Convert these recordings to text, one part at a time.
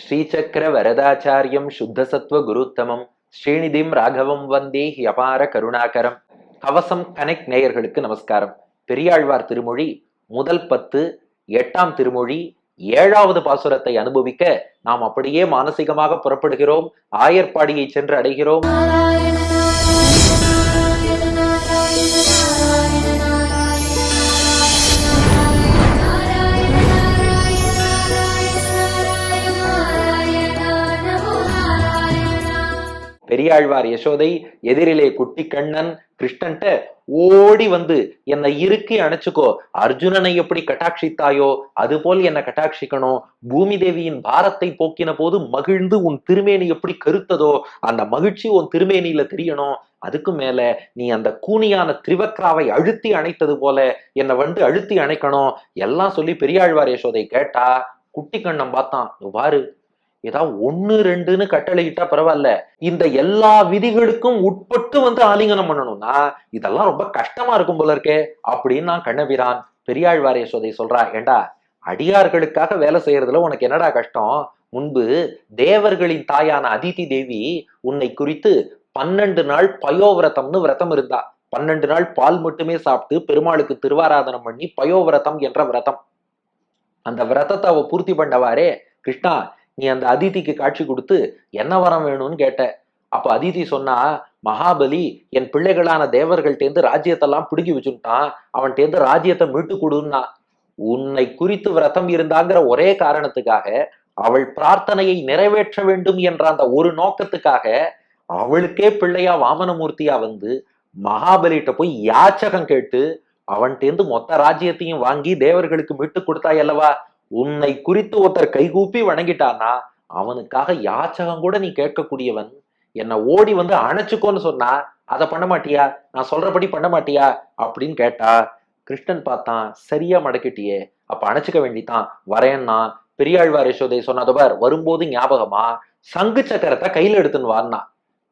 ஸ்ரீசக்கர வரதாச்சாரியம் சுத்தசத்வ குருத்தமம் ஸ்ரீநிதிம் ராகவம் வந்தே அபார கருணாகரம். கவசம் கனெக்ட் நேயர்களுக்கு நமஸ்காரம். பெரியாழ்வார் திருமொழி முதல் பத்து எட்டாம் திருமொழி ஏழாவது பாசுரத்தை அனுபவிக்க நாம் அப்படியே மானசீகமாக புறப்படுகிறோம். ஆயர்பாடியை சென்று அடைகிறோம். பெரியாழ்வார் யசோதை எதிரிலே குட்டி கண்ணன் கிருஷ்ணன்ட்ட ஓடி வந்து என்னை இறுக்கி அணைச்சுக்கோ. அர்ஜுனனை எப்படி கட்டாட்சித்தாயோ அதுபோல் என்னை கட்டாட்சிக்கணும். பூமி தேவியின் பாரத்தை போக்கின போது மகிழ்ந்து உன் திருமேனி எப்படி கருத்ததோ அந்த மகிழ்ச்சி உன் திருமேனியில தெரியணும். அதுக்கு மேல நீ அந்த கூனியான திரிவக்ராவை அழுத்தி அணைத்தது போல என்னை வந்து அழுத்தி அணைக்கணும். எல்லாம் சொல்லி பெரியாழ்வார் யசோதை கேட்டா குட்டி கண்ணம் பார்த்தான் பாரு ஏதாவது ஒண்ணு ரெண்டுன்னு கட்டளையிட்டா பரவாயில்ல. இந்த எல்லா விதிகளுக்கும் உட்பட்டு வந்து ஆலிங்கனம் பண்ணணும்னா இதெல்லாம் ரொம்ப கஷ்டமா இருக்கும் போல இருக்கே அப்படின்னு நான் கண்ணபிரான் பெரியாழ்வாரிய சோதை சொல்றா ஏண்டா அடியார்களுக்காக வேலை செய்யறதுல உனக்கு என்னடா கஷ்டம்? முன்பு தேவர்களின் தாயான அதிதி தேவி உன்னை குறித்து பன்னெண்டு நாள் பயோவிரதம்னு விரதம் இருந்தா. பன்னெண்டு நாள் பால் மட்டுமே சாப்பிட்டு பெருமாளுக்கு திருவாராதனம் பண்ணி பயோவிரதம் என்ற விரதம். அந்த விரதத்தை அவ பூர்த்தி பண்ணவாரே கிருஷ்ணா நீ அந்த அதிதிக்கு காட்சி கொடுத்து என்ன வரம் வேணும்னு கேட்ட. அப்ப அதிதி சொன்னா மகாபலி என் பிள்ளைகளான தேவர்கள்டேந்து ராஜ்யத்தெல்லாம் பிடுங்கி வச்சுட்டான் அவன்கிட்டேந்து ராஜ்யத்தை மீட்டு கொடுன்னா. உன்னை குறித்து விரதம் இருந்தாங்கிற ஒரே காரணத்துக்காக அவள் பிரார்த்தனையை நிறைவேற்ற வேண்டும் என்ற அந்த ஒரு நோக்கத்துக்காக அவளுக்கே பிள்ளையா வாமனமூர்த்தியா வந்து மகாபலிட்ட போய் யாச்சகம் கேட்டு அவன்கிட்டேந்து மொத்த ராஜ்யத்தையும் வாங்கி தேவர்களுக்கு மீட்டு கொடுத்தாய் அல்லவா? உன்னை குறித்து ஒருத்தர் கைகூப்பி வணங்கிட்டானா அவனுக்காக யாச்சகம் கூட நீ கேட்கக்கூடியவன். என்னை ஓடி வந்து அணைச்சுக்கோன்னு சொன்னா அதை பண்ண மாட்டியா? நான் சொல்றபடி பண்ண மாட்டியா? அப்படின்னு கேட்டா கிருஷ்ணன் பார்த்தான் சரியா மடக்கிட்டியே. அப்ப அணைச்சிக்க வேண்டித்தான். வரேன்னா பெரியாழ்வார் யசோதை சொன்னதவர் வரும்போது ஞாபகமா சங்கு சக்கரத்தை கையில எடுத்துன்னு வான்னா.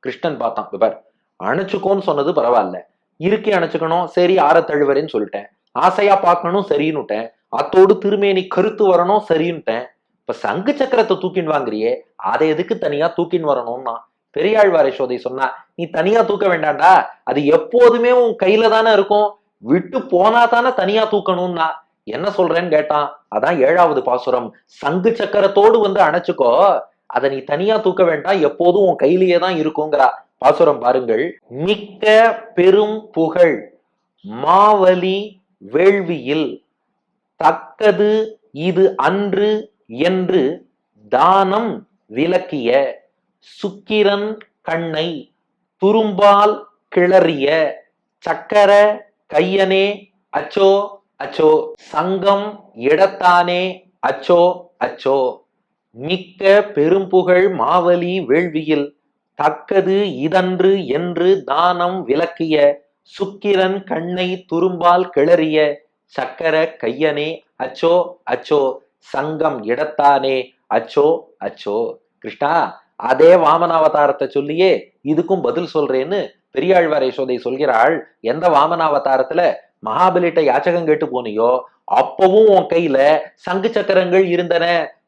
கிருஷ்ணன் பார்த்தான் விபர் அணைச்சுக்கோன்னு சொன்னது பரவாயில்ல. இருக்கி அணைச்சுக்கணும் சரி ஆற தழுவரேன்னு சொல்லிட்டேன். ஆசையா பார்க்கணும் சரின்னுட்டேன் அத்தோடு திருமேனி கருத்து வரணும் சரின்ட்டேன் இப்ப சங்கு சக்கரத்தை தூக்கின்னு வாங்குறியே அதை எதுக்கு தனியா தூக்கின்னு வரணும்னா? பெரியாழ்வார் சோதை சொன்னா நீ தனியா தூக்க வேண்டாம்டா அது எப்போதுமே உன் கையில தானே இருக்கும். விட்டு போனா தானே தனியா தூக்கணும்னா? என்ன சொல்றேன்னு கேட்டான். அதான் ஏழாவது பாசுரம். சங்கு சக்கரத்தோடு வந்து அணைச்சுக்கோ. அதை நீ தனியா தூக்க வேண்டாம் எப்போதும் உன் கையிலேயே தான் இருக்குங்கிறா பாசுரம் பாருங்கள். மிக்க பெரும் புகழ். மாவலி வேள்வியில் தக்கது இது அன்று என்று தானம் விளக்கிய சுக்கிரன் கண்ணை துரும்பால் கிளறிய சக்கர கையனே அச்சோ அச்சோ சங்கம் இடத்தானே அச்சோ அச்சோ மிக்க பெரும்புகழ் மாவலி வேள்வியில் தக்கது இதன்று என்று தானம் விளக்கிய சுக்கிரன் கண்ணை துரும்பால் கிளறிய சக்கர கையனே அச்சோ அச்சோ சங்கம் இடத்தானே அச்சோ அச்சோ. கிருஷ்ணா அதே வாமன அவதாரத்தை சொல்லியே இதுக்கும் பதில் சொல்றேன்னு பெரியாழ்வார் யசோதை சொல்கிறாள். எந்த வாமன அவதாரத்துல மகாபலிட்ட யாச்சகம் கேட்டு போனியோ அப்பவும் உன் கையில சங்கு சக்கரங்கள் இருந்தன.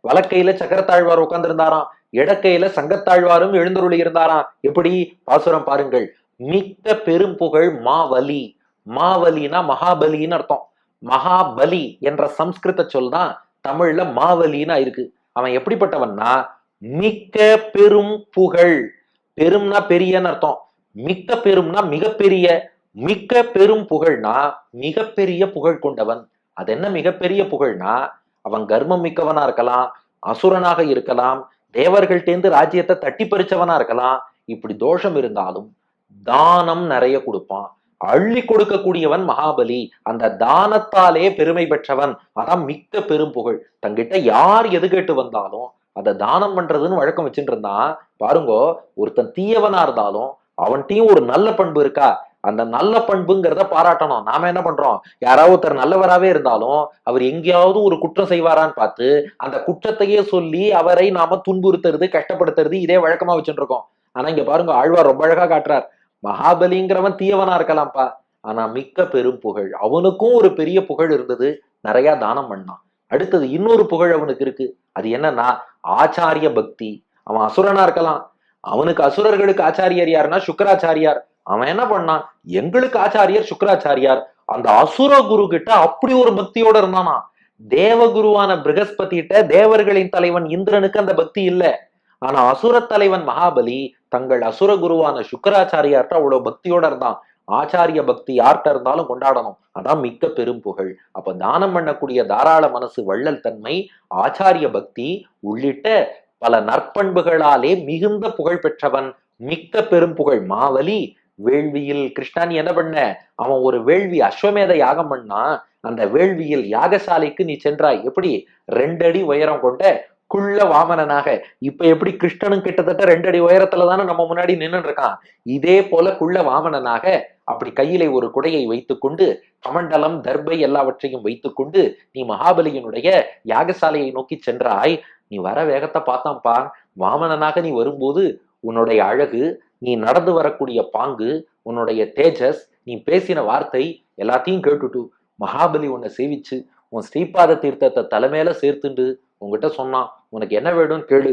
வலக்கையில சக்கரத்தாழ்வார் உட்கார்ந்திருந்தாராம். இடக்கையில சங்கத்தாழ்வாரும் எழுந்தருளி இருந்தாராம். எப்படி? பாசுரம் பாருங்கள். மிக்க பெரும் புகழ் மாவலி. மாவலினா மகாபலின்னு அர்த்தம். மகாபலி என்ற சம்ஸ்கிருத சொல் தான் தமிழ்ல மாவலின்னா இருக்கு. அவன் எப்படிப்பட்டவன்னா மிக்க பெரும் புகழ். பெரும்னா பெரியன்னு அர்த்தம். மிக்க பெரும்னா மிகப்பெரிய. மிக்க பெரும் புகழ்னா மிகப்பெரிய புகழ் கொண்டவன். அது என்ன மிகப்பெரிய புகழ்னா அவன் கர்மம் மிக்கவனா இருக்கலாம் அசுரனாக இருக்கலாம் தேவர்கள்டேந்து ராஜ்யத்தை தட்டி பறிச்சவனா இருக்கலாம். இப்படி தோஷம் இருந்தாலும் தானம் நிறைய கொடுப்பான். அள்ளி கொடுக்கக்கூடியவன் மகாபலி. அந்த தானத்தாலே பெருமை பெற்றவன். அதான் மிக்க பெரும் புகழ். தங்கிட்ட யார் எது கேட்டு வந்தாலும் அதை தானம் பண்றதுன்னு வழக்கம் வச்சுட்டு இருந்தான் பாருங்கோ ஒருத்தன் தீயவனா இருந்தாலும் அவன்கிட்டயும் ஒரு நல்ல பண்பு இருக்கா? அந்த நல்ல பண்புங்கிறத பாராட்டணும். நாம என்ன பண்றோம்? யாராவது ஒருத்தர் நல்லவராவே இருந்தாலும் அவர் எங்கேயாவது ஒரு குற்றம் செய்வாரான்னு பார்த்து அந்த குற்றத்தையே சொல்லி அவரை நாம துன்புறுத்துறது கஷ்டப்படுத்துறது இதே வழக்கமா வச்சுட்டு இருக்கோம். ஆனா இங்க பாருங்க ஆழ்வார் ரொம்ப அழகா காட்டுறார். மகாபலிங்கிறவன் தீயவனா இருக்கலாம்ப்பா. ஆனா மிக்க பெரும் புகழ். அவனுக்கும் ஒரு பெரிய புகழ் இருந்தது. நிறைய தானம் பண்ணான். அடுத்தது இன்னொரு புகழ் அவனுக்கு இருக்கு. அது என்னன்னா ஆச்சாரிய பக்தி. அவன் அசுரனா இருக்கலாம். அவனுக்கு அசுரர்களுக்கு ஆச்சாரியர் யாருன்னா சுக்கராச்சாரியார். அவன் என்ன பண்ணான்? எங்களுக்கு ஆச்சாரியர் சுக்கராச்சாரியார். அந்த அசுர குரு கிட்ட அப்படி ஒரு பக்தியோட இருந்தானா? தேவகுருவான பிருகஸ்பதிட்ட தேவர்களின் தலைவன் இந்திரனுக்கு அந்த பக்தி இல்ல. ஆனா அசுர தலைவன் மகாபலி தங்கள் அசுர குருவான சுக்கராச்சாரியார்ட்ட அவ்வளவு பக்தியோட இருந்தான். ஆச்சாரிய பக்தி யார்கிட்ட இருந்தாலும் கொண்டாடணும். அதான் மிக்க பெரும் புகழ். அப்ப தானம் பண்ணக்கூடிய தாராள மனசு வள்ளல் தன்மை ஆச்சாரிய பக்தி உள்ளிட்ட பல நற்பண்புகளாலே மிகுந்த புகழ் பெற்றவன் மிக்க பெரும் புகழ். மாவலி வேள்வியில் கிருஷ்ணா நீ என்ன பண்ண? அவன் ஒரு வேள்வி அஸ்வமேத யாகம் பண்ணா அந்த வேள்வியில் யாகசாலைக்கு நீ சென்றாய். எப்படி? ரெண்டடி உயரம் கொண்ட குள்ள வாமனனாக. இப்ப எப்படி கிருஷ்ணனும் கிட்டத்தட்ட ரெண்டடி உயரத்துல தானே நம்ம முன்னாடி நின்னுட்டு இருக்கான் இதே போல குள்ள வாமனனாக அப்படி கையிலே ஒரு குடையை வைத்துக்கொண்டு கமண்டலம் தர்பை எல்லாவற்றையும் வைத்துக்கொண்டு நீ மகாபலியினுடைய யாகசாலையை நோக்கி சென்றாய். நீ வர வேகத்தை பார்த்தான்ப்பா வாமனனாக நீ வரும்போது உன்னுடைய அழகு நீ நடந்து வரக்கூடிய பாங்கு உன்னுடைய தேஜஸ் நீ பேசின வார்த்தை எல்லாத்தையும் கேட்டுட்டு மகாபலி உன்னை சேவிச்சு உன் ஸ்ரீபாத தீர்த்தத்தை தலைமையில சேர்த்துண்டு உங்ககிட்ட சொன்னான் உனக்கு என்ன வேணும்னு கேளு.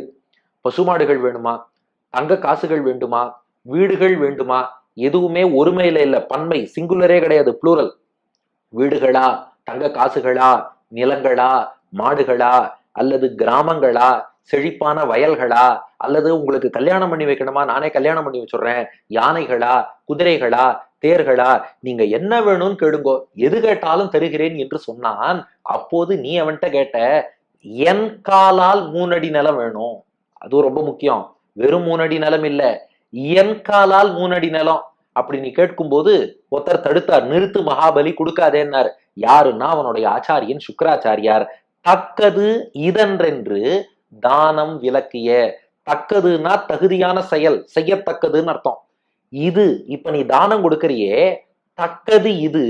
பசுமாடுகள் வேணுமா? தங்க காசுகள் வேண்டுமா? வீடுகள் வேண்டுமா? எதுவுமே ஒருமையில இல்ல பன்மை சிங்குலரே கிடையாது ப்ளூரல் வீடுகளா தங்க காசுகளா நிலங்களா மாடுகளா அல்லது கிராமங்களா செழிப்பான வயல்களா அல்லது உங்களுக்கு கல்யாணம் பண்ணி வைக்கணுமா? நானே கல்யாணம் பண்ணி வச்சுடுறேன். யானைகளா குதிரைகளா தேர்களா நீங்க என்ன வேணும்னு கேளுங்கோ. எது கேட்டாலும் தருகிறேன் என்று சொன்னான். அப்போது நீ அவன்கிட்ட கேட்ட என் காலால் மூணடி நிலம் வேணும். அது ரொம்ப முக்கியம். வெறும் மூணடி நிலம் இல்ல. என் காலால் மூணடி நிலம். அப்படி நீ கேட்கும்போது ஒருத்தர் தடுத்தார். நிறுத்து மகாபலி கொடுக்காதேன்னார். யாருன்னா அவனுடைய ஆச்சாரியன் சுக்கராச்சாரியார். தக்கது இதன்றென்று தானம் விளக்கிய. தக்கதுன்னா தகுதியான செயல். செய்யத்தக்கதுன்னு அர்த்தம். இது இப்ப நீ தானம் கொடுக்கறியே தக்கது இது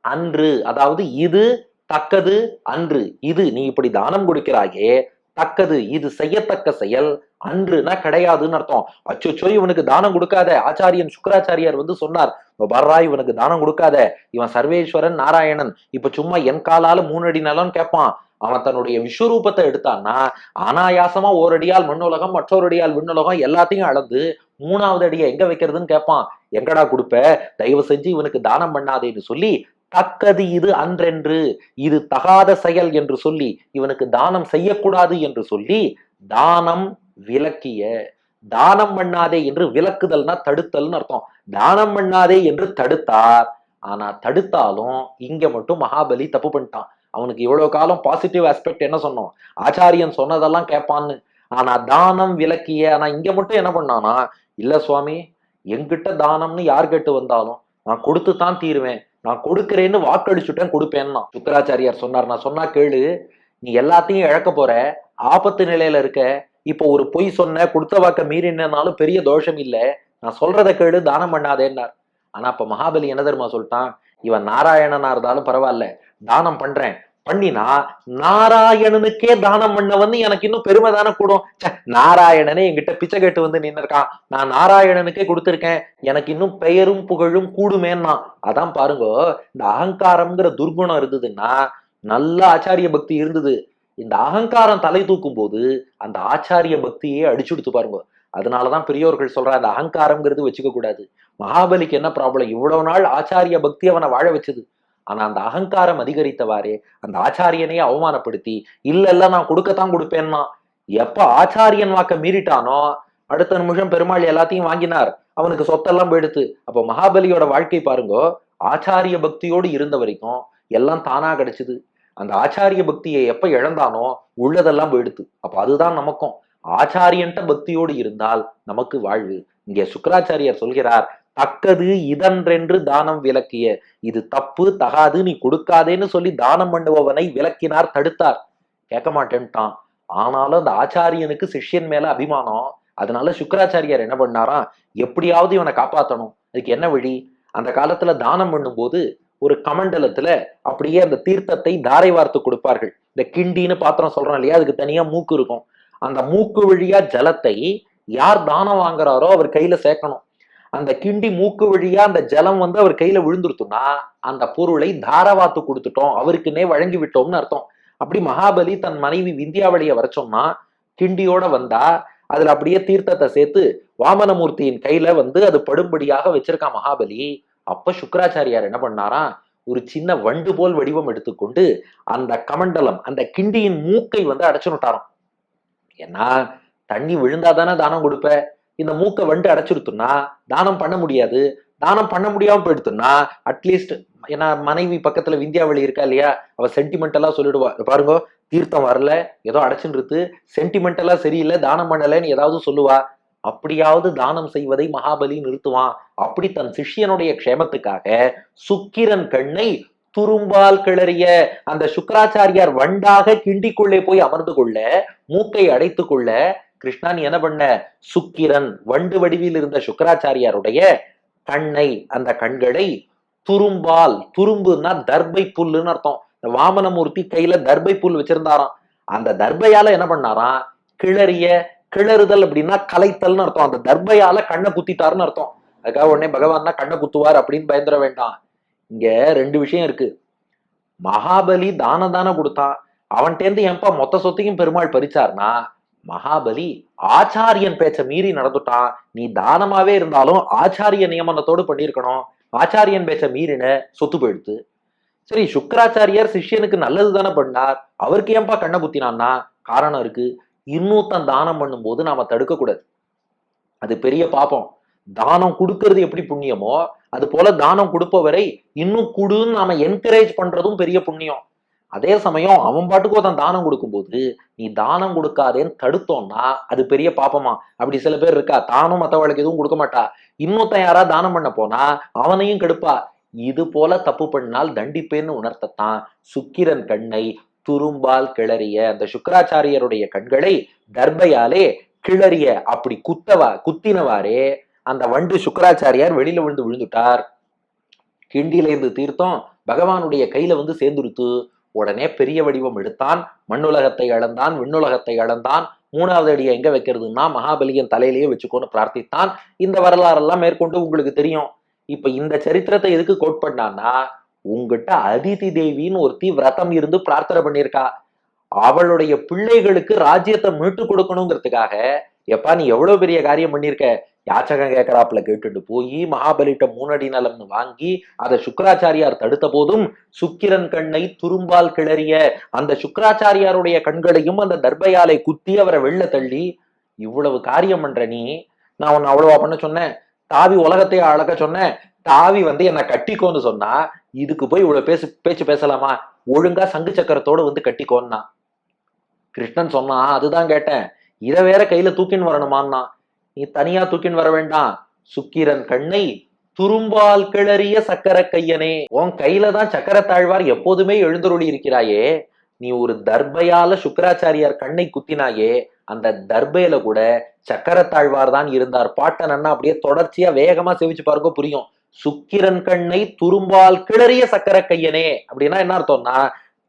அன்று அதாவது இது தக்கது அன்று இது நீ இப்படி தானம் கொடுக்கிறாயே தக்கது இது செய்யத்தக்க செயல் அன்றுனா கிடையாதுன்னு அர்த்தம். அச்சோச்சோ இவனுக்கு தானம் கொடுக்காத. ஆச்சாரியன் சுக்கராச்சாரியார் வந்து சொன்னார் வர்றா இவனுக்கு தானம் கொடுக்காத. இவன் சர்வேஸ்வரன் நாராயணன். இப்ப சும்மா என் காலால மூணு அடி கேட்பான் அவன் தன்னுடைய விஸ்வரூபத்தை எடுத்தான்னா அனாயாசமா ஓரடியால் மண்ணுலகம் மற்றொருடியால் விண்ணுலகம் எல்லாத்தையும் அளந்து மூணாவது அடியை எங்க வைக்கிறதுன்னு கேட்பான் எங்கடா கொடுப்ப? தயவு செஞ்சு இவனுக்கு தானம் பண்ணாதேன்னு சொல்லி தக்கது இது அன்றென்று இது தகாத செயல் என்று சொல்லி இவனுக்கு தானம் செய்யக்கூடாது என்று சொல்லி தானம் விலக்கிய. தானம் பண்ணாதே என்று விலக்குதல்னா தடுத்தல்னு அர்த்தம். தானம் பண்ணாதே என்று தடுத்தார். ஆனா தடுத்தாலும் இங்க மட்டும் மகாபலி தப்பு பண்ணிட்டான். அவனுக்கு இவ்வளவு காலம் பாசிட்டிவ் ஆஸ்பெக்ட் என்ன சொன்னோம்? ஆச்சாரியன் சொன்னதெல்லாம் கேட்பான்னு. ஆனா தானம் விலக்கிய. ஆனா இங்க மட்டும் என்ன பண்ணானா இல்ல சுவாமி என்கிட்ட தானம்னு யார் கேட்டு வந்தாலும் நான் கொடுத்து தான் தீருவேன். நான் கொடுக்குறேன்னு வாக்களிச்சுட்டேன் கொடுப்பேன்னா. சுக்கராச்சாரியார் சொன்னார் நான் சொன்னா கேளு நீ எல்லாத்தையும் இழக்க போற ஆபத்து நிலையில இருக்க. இப்போ ஒரு பொய் சொன்ன கொடுத்த வாக்க மீறினாலும் பெரிய தோஷம் இல்லை. நான் சொல்றத கேளு தானம் பண்ணாதேன்னார். ஆனா அப்ப மகாபலி என்ன தெரியுமா சொல்லிட்டான்? இவன் நாராயணனா இருந்தாலும் பரவாயில்ல தானம் பண்றேன் பண்ணினா நாராயணனுக்கே தானம் பண்ண வந்து எனக்கு இன்னும் பெருமை தானே கூடும். நாராயணனே என்கிட்ட பிச்சை கேட்டு வந்து நின்று இருக்கான். நான் நாராயணனுக்கே கொடுத்துருக்கேன். எனக்கு இன்னும் பெயரும் புகழும் கூடுமேன்னா. அதான் பாருங்க இந்த அகங்காரம்ங்கிற துர்குணம் இருந்ததுன்னா நல்ல ஆச்சாரிய பக்தி இருந்தது. இந்த அகங்காரம் தலை தூக்கும் போது அந்த ஆச்சாரிய பக்தியே அடிச்சுடுத்து பாருங்க. அதனாலதான் பெரியோர்கள் சொல்ற அந்த அகங்காரம்ங்கிறது வச்சுக்க கூடாது மகாபலிக்கு என்ன ப்ராப்ளம் இவ்வளவு நாள் ஆச்சாரிய பக்தி அவனை வாழ வச்சது. ஆனா அந்த அகங்காரம் அதிகரித்தவாறே அந்த ஆச்சாரியனையே அவமானப்படுத்தி இல்ல இல்ல நான் கொடுக்கத்தான் கொடுப்பேன்னா எப்ப ஆச்சாரியன் வாக்க மீறிட்டானோ அடுத்த நிமிஷம் பெருமாள் எல்லாத்தையும் வாங்கினார். அவனுக்கு சொத்தெல்லாம் போயிடுத்து. அப்போ மகாபலியோட வாழ்க்கை பாருங்கோ ஆச்சாரிய பக்தியோடு இருந்த வரைக்கும் எல்லாம் தானா கிடைச்சது. அந்த ஆச்சாரிய பக்தியை எப்ப இழந்தானோ உள்ளதெல்லாம் போயிடுத்து. அப்ப அதுதான் நமக்கும். ஆச்சாரியன்ட்ட பக்தியோடு இருந்தால் நமக்கு வாழ்வு. இங்கே சுக்கராச்சாரியர் சொல்கிறார் அக்கது இதன்றென்று தானம் விளக்கிய. இது தப்பு தகாது நீ கொடுக்காதேன்னு சொல்லி தானம் பண்ணுபவனை விளக்கினார் தடுத்தார். கேட்க மாட்டேன்ட்டான் ஆனாலும் அந்த ஆச்சாரியனுக்கு சிஷ்யன் மேல அபிமானம். அதனால சுக்கராச்சாரியார் என்ன பண்ணாராம் எப்படியாவது இவனை காப்பாத்தணும். அதுக்கு என்ன வழி? அந்த காலத்துல தானம் பண்ணும்போது ஒரு கமண்டலத்துல அப்படியே அந்த தீர்த்தத்தை தாரை வார்த்து கொடுப்பார்கள். இந்த கிண்டின்னு பாத்திரம் சொல்றோம் இல்லையா? அதுக்கு தனியா மூக்கு இருக்கும். அந்த மூக்கு வழியா ஜலத்தை யார் தானம் வாங்குறாரோ அவர் கையில சேர்க்கணும். அந்த கிண்டி மூக்கு வழியா அந்த ஜலம் வந்து அவர் கையில விழுந்துருத்துனா அந்த பொருளை தாரவாத்து கொடுத்துட்டோம் அவருக்குன்னே வழங்கி விட்டோம்னு அர்த்தம். அப்படி மகாபலி தன் மனைவி விந்தியாவளியை வர சொன்னா கிண்டியோட வந்தா அதுல அப்படியே தீர்த்தத்தை சேர்த்து வாமனமூர்த்தியின் கையில வந்து அது படும்படியாக வச்சிருக்கான் மகாபலி. அப்ப சுக்கராச்சாரியார் என்ன பண்ணாராம்? ஒரு சின்ன வண்டு போல் வடிவம் எடுத்துக்கொண்டு அந்த கமண்டலம் அந்த கிண்டியின் மூக்கை வந்து அடைச்சுட்டாராம் ஏன்னா தண்ணி விழுந்தாதானே தானம் கொடுப்ப? இந்த மூக்கை வண்டு அடைச்சிருத்துன்னா தானம் பண்ண முடியாது. தானம் பண்ண முடியாம போயிடுத்துன்னா அட்லீஸ்ட் ஏன்னா மனைவி பக்கத்துல விந்தியாவளி இருக்கா இல்லையா? அவ சென்டிமெண்டலா சொல்லிடுவா. பாருங்க தீர்த்தம் வரல ஏதோ அடைச்சுன்றது சென்டிமெண்டலா சரியில்லை தானம் பண்ணலைன்னு ஏதாவது சொல்லுவா. அப்படியாவது தானம் செய்வதை மகாபலி நிறுத்துவான். அப்படி தன் சிஷ்யனுடைய க்ஷேமத்துக்காக சுக்கிரன் கண்ணை துரும்பால் கிளறிய அந்த சுக்கராச்சாரியார் வண்டாக கிண்டிக்குள்ளே போய் அமர்ந்து கொள்ள மூக்கை அடைத்து கொள்ள கிருஷ்ணா நீ என்ன பண்ண? சுக்கிரன் வண்டு வடிவில் இருந்த சுக்கராச்சாரியாருடைய கண்ணை அந்த கண்களை துரும்பால் துரும்புன்னா தர்பை புல்லுன்னு அர்த்தம். இந்த வாமனமூர்த்தி கையில தர்பை புல் வச்சிருந்தாராம். அந்த தர்பையால என்ன பண்ணாராம்? கிளறிய கிளறுதல் அப்படின்னா கலைத்தல்னு அர்த்தம். அந்த தர்பையால கண்ணை குத்திட்டாருன்னு அர்த்தம். அதுக்காக உடனே பகவான்னா கண்ணை குத்துவார் அப்படின்னு பயந்துட வேண்டாம். இங்க ரெண்டு விஷயம் இருக்கு. மகாபலி தானம் தானே கொடுத்தான். அவன்கிட்டேருந்து ஏன்பா மொத்த சொத்தையும் பெருமாள் பறிச்சார்னா மகாபலி ஆச்சாரியன் பேச்ச மீறி நடந்துட்டான் நீ தானமாவே இருந்தாலும் ஆச்சாரிய நியமனத்தோடு பண்ணியிருக்கணும். ஆச்சாரியன் பேச்ச மீறின சொத்து போயிடுத்து. சரி சுக்கராச்சாரியார் சிஷ்யனுக்கு நல்லது தானே பண்ணார். அவருக்கு ஏன்பா கண்ணை குத்தினான்னா? காரணம் இருக்கு. இன்னொருத்தன் தானம் பண்ணும்போது நாம தடுக்க கூடாது அது பெரிய பாப்பம் தானம் கொடுக்கறது எப்படி புண்ணியமோ அது போல தானம் கொடுப்பவரை இன்னும் குடுன்னு நாம என்கரேஜ் பண்றதும் பெரிய புண்ணியம். அதே சமயம் அவன் பாட்டுக்கு ஒருத்தன் தானம் கொடுக்கும்போது நீ தானம் கொடுக்காதேன்னு தடுத்தோம்னா அது பெரிய பாப்பமா. அப்படி சில பேர் இருக்கா தானும் மற்றவளுக்கு எதுவும் கொடுக்க மாட்டா. இன்னொருத்தன் யாரா தானம் பண்ண போனா அவனையும் கெடுப்பா. இது போல தப்பு பண்ணால் தண்டிப்பேன்னு உணர்த்தத்தான் சுக்கிரன் கண்ணை துரும்பால் கிளறிய அந்த சுக்கராச்சாரியருடைய கண்களை தர்பையாலே கிளறிய அப்படி குத்தவா குத்தினவாறே அந்த வண்டு சுக்கராச்சாரியார் வெளியில விழுந்து விழுந்துட்டார். கிண்டியில இருந்து தீர்த்தம் பகவானுடைய கையில வந்து சேர்ந்துருத்து உடனே பெரிய வடிவம் எடுத்தான் மண்ணுலகத்தை அளந்தான் விண்ணுலகத்தை இழந்தான் மூணாவது அடியை எங்க வைக்கிறதுன்னா மகாபலியின் தலையிலேயே வச்சுக்கோன்னு பிரார்த்தித்தான். இந்த வரலாறெல்லாம் மேற்கொண்டு உங்களுக்கு தெரியும். இப்ப இந்த சரித்திரத்தை எதுக்கு கோட் பண்ணான்னா உங்ககிட்ட அதிதி தேவின்னு ஒருத்தி விரதம் இருந்து பிரார்த்தனை பண்ணியிருக்கா. அவளுடைய பிள்ளைகளுக்கு ராஜ்யத்தை மீட்டு கொடுக்கணுங்கிறதுக்காக எப்பா நீ எவ்வளவு பெரிய காரியம் பண்ணியிருக்க? யாச்சகம் கேட்கறாப்புல கேட்டுட்டு போய் மகாபலிட்ட மூணடி நலம்னு வாங்கி அதை சுக்கராச்சாரியார் தடுத்த போதும் சுக்கிரன் கண்ணை துரும்பால் கிளறிய அந்த சுக்கராச்சாரியாருடைய கண்களையும் அந்த தர்பயாலை குத்தி அவரை வெள்ள தள்ளி இவ்வளவு காரியம் பண்ற நீ? நான் உன்னை அவ்வளவா பண்ண சொன்னேன். தாவி உலகத்தை அழக சொன்னேன். தாவி வந்து என்னை கட்டிக்கோன்னு சொன்னா இதுக்கு போய் இவ்வளவு பேசு பேச்சு பேசலாமா? ஒழுங்கா சங்கு சக்கரத்தோட வந்து கட்டிக்கோன்னா. கிருஷ்ணன் சொன்னா அதுதான் கேட்டேன். இதை வேற கையில தூக்கின்னு வரணுமான்னா நீ தனியா தூக்கின்னு வர வேண்டாம். சுக்கிரன் கண்ணை துரும்பால் கிளறிய சக்கர கையனே உன் கையில தான் சக்கர தாழ்வார் எப்போதுமே எழுந்தருளி இருக்கிறாயே. நீ ஒரு தர்பையால சுக்கராச்சாரியார் கண்ணை குத்தினாயே அந்த தர்பையில கூட சக்கரத்தாழ்வார் தான் இருந்தார். பாட்டன் அண்ணா அப்படியே தொடர்ச்சியா வேகமா செவிச்சு பாருங்க புரியும். சுக்கிரன் கண்ணை துரும்பால் கிளறிய சக்கர கையனே அப்படின்னா என்ன அர்த்தம்னா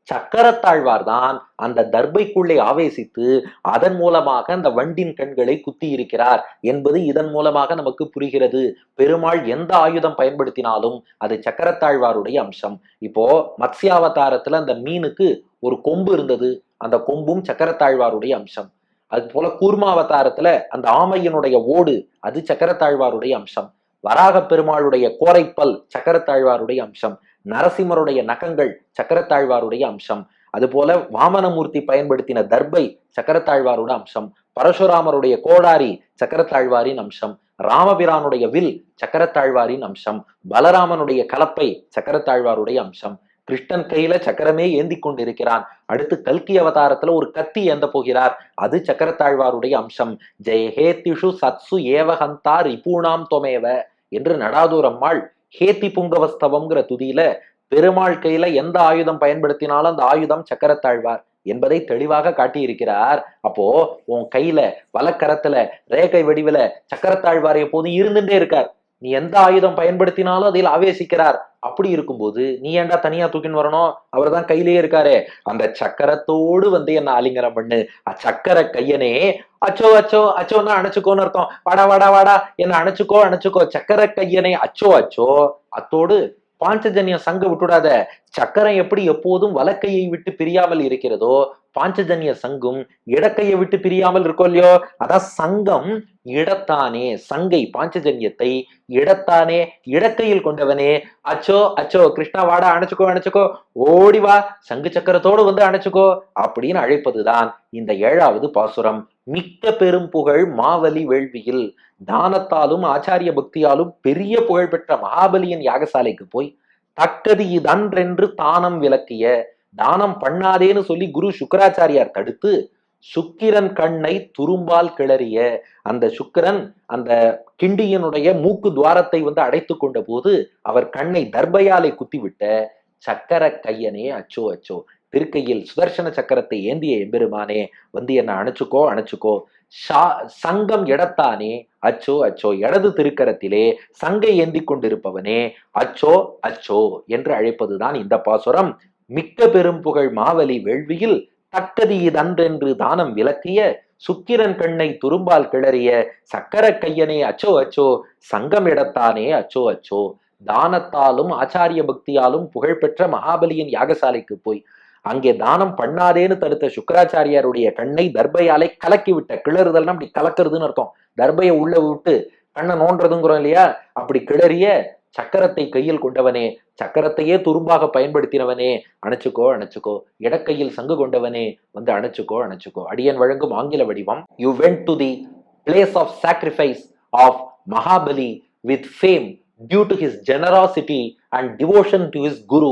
சக்கரத்தாழ்வார் தான் அந்த தர்பைக்குள்ளே ஆவேசித்து அதன் மூலமாக அந்த வண்டின் கண்களை குத்தி இருக்கிறார் என்பது இதன் மூலமாக நமக்கு புரிகிறது. பெருமாள் எந்த ஆயுதம் பயன்படுத்தினாலும் அது சக்கரத்தாழ்வாருடைய அம்சம். இப்போ மத்ஸ்யாவதாரத்துல அந்த மீனுக்கு ஒரு கொம்பு இருந்தது. அந்த கொம்பும் சக்கரத்தாழ்வாருடைய அம்சம். அது போல கூர்மாவதாரத்துல அந்த ஆமையனுடைய ஓடு அது சக்கரத்தாழ்வாருடைய அம்சம். வராக பெருமாளுடைய கோரைப்பல் சக்கரத்தாழ்வாருடைய அம்சம். நரசிம்மருடைய நகங்கள் சக்கரத்தாழ்வாருடைய அம்சம். அதுபோல வாமனமூர்த்தி பயன்படுத்தின தர்பை சக்கரத்தாழ்வாரோட அம்சம். பரசுராமருடைய கோடாரி சக்கரத்தாழ்வாரின் அம்சம். ராமபிரானுடைய வில் சக்கரத்தாழ்வாரின் அம்சம். பலராமனுடைய கலப்பை சக்கரத்தாழ்வாருடைய அம்சம். கிருஷ்ணன் கையில சக்கரமே ஏந்தி கொண்டிருக்கிறான். அடுத்து கல்கி அவதாரத்துல ஒரு கத்தி ஏந்த போகிறார். அது சக்கரத்தாழ்வாருடைய அம்சம். ஜெய திஷு சத்சு ஏவஹந்தா ரிபூணாம் தொமேவ என்று நடாதூரம்மாள் ஹேத்தி புங்கவஸ்தவம்ங்கிற துதியில பெருமாள் கையில எந்த ஆயுதம் பயன்படுத்தினாலும் அந்த ஆயுதம் சக்கரத்தாழ்வார் என்பதை தெளிவாக காட்டியிருக்கிறார். அப்போ உன் கையில வலக்கரத்துல ரேகை வடிவில சக்கரத்தாழ்வார் எப்போதும் இருந்துட்டே இருக்கார். நீ எந்த ஆயுதம் பயன்படுத்தினாலும் அதில் ஆவேசிக்கிறார். அப்படி இருக்கும்போது நீ ஏன்டா தனியா தூக்கின்னு வரணும்? அவர் தான் கையிலேயே இருக்காரு. அந்த சக்கரத்தோடு வந்து என்ன ஆலிங்கனம் பண்ணு. அச்சக்கர கையனே அச்சோ அச்சோ அச்சோன்னா அணைச்சுக்கோன்னு அர்த்தம். வாடா வாடா வாடா. என்ன அணைச்சுக்கோ அணைச்சுக்கோ. சக்கர கையனே அச்சோ அச்சோ. அத்தோடு பாஞ்சஜன்யம் சங்க விட்டுடாத சக்கரம் எப்படி எப்போதும் வலக்கையை விட்டு பிரியாமல் இருக்கிறதோ பாஞ்சஜன்ய சங்கும் இடக்கையை விட்டு பிரியாமல் இருக்கோ இல்லையோ அதான் சங்கம் இடத்தானே சங்கை பாஞ்சஜன்யத்தை இடத்தானே இடக்கையில் கொண்டவனே. அச்சோ அச்சோ கிருஷ்ணா வாடா அணைச்சுக்கோ அணைச்சுக்கோ ஓடி வா சங்கு சக்கரத்தோடு வந்து அணைச்சுக்கோ அப்படின்னு அழைப்பதுதான் இந்த ஏழாவது பாசுரம். மிக்க பெரும் புகழ் மாவலி வேள்வியில். தானத்தாலும் ஆச்சாரிய பக்தியாலும் பெரிய புகழ் பெற்ற மகாபலியின் யாகசாலைக்கு போய் தக்கது இதன்றென்று தானம் விளக்கிய தானம் பண்ணாதேன்னு சொல்லி குரு சுக்கராச்சாரியார் தடுத்து சுக்கிரன் கண்ணை துரும்பால் கிளறிய அந்த சுக்கிரன் அந்த கிண்டியனுடைய மூக்கு துவாரத்தை வந்து அடைத்து கொண்ட போது அவர் கண்ணை தர்பயாலை குத்திவிட்ட சக்கர கையனே அச்சோ அச்சோ. திருக்கையில் சுதர்சன சக்கரத்தை ஏந்திய எம்பெருமானே வந்து என்ன அணைச்சுக்கோ அணைச்சுக்கோ. ஷா சங்கம் இடத்தானே அச்சோ அச்சோ இடது திருக்கரத்திலே சங்கை ஏந்தி கொண்டிருப்பவனே அச்சோ அச்சோ என்று அழைப்பதுதான் இந்த பாசுரம். மிக்க பெரும் புகழ் மாவலி வேள்வியில் தக்கதி இதன்றென்று தானம் விளக்கிய சுக்கிரன் கண்ணை துரும்பால் கிளறிய சக்கர கையனே அச்சோ அச்சோ சங்கம் இடத்தானே அச்சோ அச்சோ. தானத்தாலும் ஆச்சாரிய பக்தியாலும் புகழ்பெற்ற மகாபலியின் யாகசாலைக்கு போய் அங்கே தானம் பண்ணாதேன்னு தடுத்த சுக்கராச்சாரியாருடைய கண்ணை தர்பையாலை கலக்கி விட்ட கிளறுதல்னா அப்படி கலக்கிறதுன்னு அர்த்தம். தர்பையை உள்ள விட்டு கண்ணை நோன்றதுங்கிறோம் இல்லையா? அப்படி கிளறிய சக்கரத்தை கையில் கொண்டவனே சக்கரத்தையே துரும்பாக பயன்படுத்தினவனே அணைச்சுக்கோ அணைச்சுக்கோ. இடக்கையில் சங்கு கொண்டவனே வந்து அணைச்சுக்கோ அணைச்சுக்கோ. அடியன் வழங்கும் ஆங்கில வடிவம் you went to the place of sacrifice of Mahabali with fame due to his generosity and devotion to his guru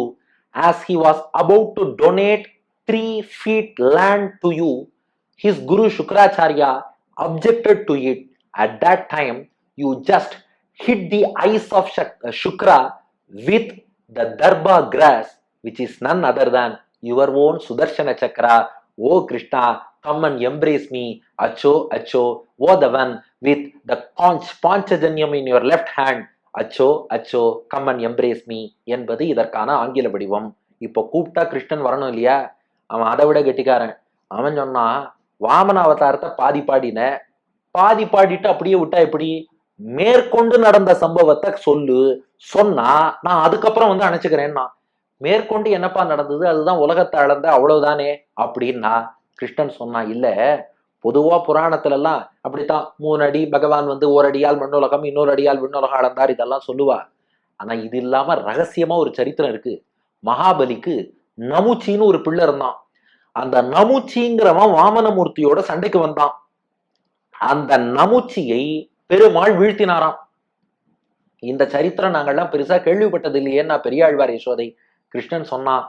as he was about to donate three feet land to you, his Guru Shukracharya objected to it. At that time, you just hit the eyes of uh, Shukra with the Darba grass, which is none other than your own Sudarshana Chakra. Oh Krishna, come and embrace me. Acho, Acho, oh the one with the conch, Panchajanyam in your left hand. அச்சோ அச்சோ கம்மன் embrace me என்பது இதற்கான ஆங்கில வடிவம். இப்போ கூப்பிட்டா கிருஷ்ணன் வரணும் இல்லையா? அவன் அதை விட கெட்டிக்காரன். அவன் சொன்னான் வாமன அவதாரத்தை பாதி பாடின பாதி பாடிட்டு அப்படியே விட்டா எப்படி? மேற்கொண்டு நடந்த சம்பவத்தை சொல்லு. சொன்னா நான் அதுக்கப்புறம் வந்து அணைச்சுக்கிறேன்னா மேற்கொண்டு என்னப்பா நடந்தது? அதுதான் உலகத்தை அளந்த அவ்வளவுதானே? அப்படின்னா கிருஷ்ணன் சொன்னா இல்லை பொதுவா புராணத்துல எல்லாம் அப்படித்தான். மூணு அடி பகவான் வந்து ஒரு அடியால் மண்ணுலகம் இன்னொரு அடியால் விண்ணுலகம் அளந்தார் இதெல்லாம் சொல்லுவா ஆனா இது இல்லாம ரகசியமா ஒரு சரித்திரம் இருக்கு. மகாபலிக்கு நமுச்சின்னு ஒரு பிள்ளை இருந்தான். அந்த நமுச்சிங்கிறவன் வாமனமூர்த்தியோட சண்டைக்கு வந்தான். அந்த நமுச்சியை பெருமாள் வீழ்த்தினாராம். இந்த சரித்திரம் நாங்கள்லாம் பெருசா கேள்விப்பட்டது இல்லையே நான் பெரியாழ்வார் யசோதை கிருஷ்ணன் சொன்னான்.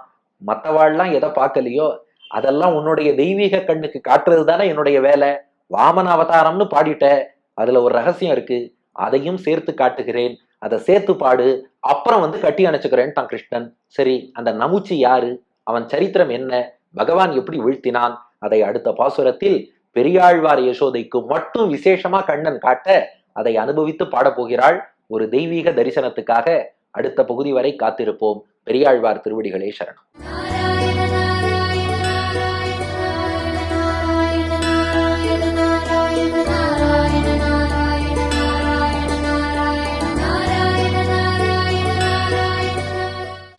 மற்றவாள்லாம் எதை பார்க்கலையோ அதெல்லாம் உன்னுடைய தெய்வீக கண்ணுக்கு காட்டுறது தானே என்னுடைய வேலை. வாமன அவதாரம்னு பாடிட்ட அதுல ஒரு ரகசியம் இருக்கு. அதையும் சேர்த்து காட்டுகிறேன். அதை சேர்த்து பாடு. அப்புறம் வந்து கட்டி அணைச்சுக்கிறேன் கிருஷ்ணன். சரி அந்த நமுச்சி யாரு? அவன் சரித்திரம் என்ன? பகவான் எப்படி வீழ்த்தினான்? அதை அடுத்த பாசுரத்தில் பெரியாழ்வார் யசோதைக்கு மட்டும் விசேஷமா கண்ணன் காட்ட அதை அனுபவித்து பாடப் போகிறாள். ஒரு தெய்வீக தரிசனத்துக்காக அடுத்த பகுதி வரை காத்திருப்போம். பெரியாழ்வார் திருவடிகளே சரணம்.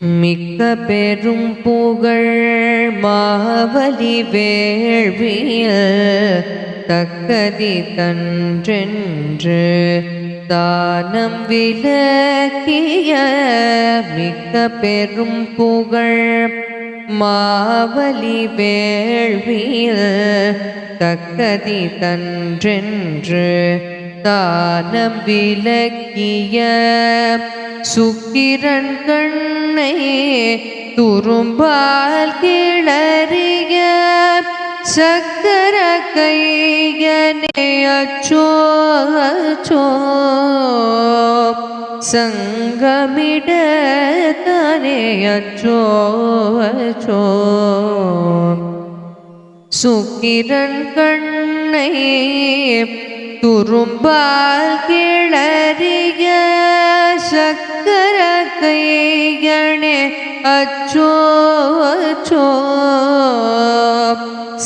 மிக்க பெரும் புகழ் மாவலி வேள்வியல் தக்கதி தன்றென்று தானம் விலக்கிய மிக்க பெரும் புகழ் மாவலி வேள்வியல் தக்கதி தன்றென்று தானம் விலக்கிய சுக்கிரன் கண்ணை துரும்பால் கிளறிய சக்கர கையனே அச்சோ அச்சோ. சங்கமிடத்தானே அச்சோ அச்சோ. சுக்கிரன் கண்ணை துரும்பால் கிளறிய சக்கர கையணே அச்சோ அச்சோ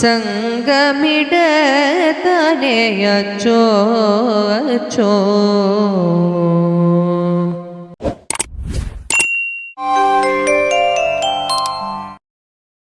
சங்கமிட தானே அச்சோ அச்சோ